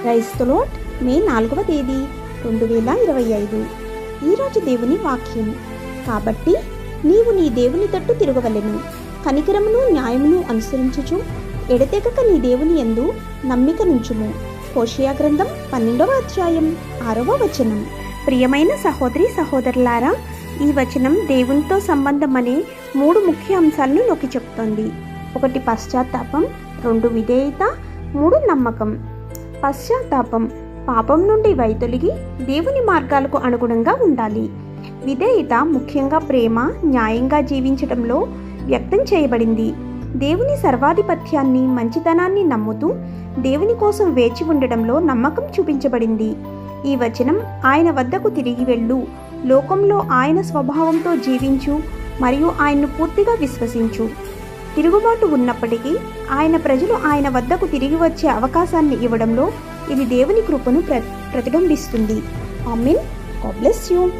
క్రైస్తలోట్ మే నాలుగవ తేదీ రెండు వేల ఇరవై ఐదు. ఈరోజు దేవుని వాక్యం. కాబట్టి నీవు నీ దేవుని తట్టు తిరగవలెను. కనికరమును న్యాయమును అనుసరించుచు ఎడతెగక నీ దేవుని యందు నమ్మిక నుంచుము. హోషియా గ్రంథం పన్నెండవ అధ్యాయం ఆరవ వచనం. ప్రియమైన సహోదరి సహోదరులారా ఈ వచనం దేవునితో సంబంధం అనే మూడు ముఖ్య అంశాలను నొక్కి చెప్తోంది. ఒకటి పశ్చాత్తాపం రెండు విధేయత మూడు నమ్మకం. పశ్చాత్తాపం. పాపం నుండి వైతొలిగి దేవుని మార్గాలకు అనుగుణంగా ఉండాలి. విధేయత ముఖ్యంగా ప్రేమ న్యాయంగా జీవించడంలో వ్యక్తం చేయబడింది. దేవుని సర్వాధిపత్యాన్ని మంచితనాన్ని నమ్ముతూ దేవుని కోసం వేచి ఉండడంలో నమ్మకం చూపించబడింది. ఈ వచనం ఆయన వద్దకు తిరిగి వెళ్ళు. లోకంలో ఆయన స్వభావంతో జీవించు మరియు ఆయన్ను పూర్తిగా విశ్వసించు. తిరుగుబాటు ఉన్నప్పటికీ ఆయన ప్రజలు ఆయన వద్దకు తిరిగి వచ్చే అవకాశాన్ని ఇవ్వడంలో ఇది దేవుని కృపను ప్ర ప్రతిబింబిస్తుంది. ఆమెన్. God bless you.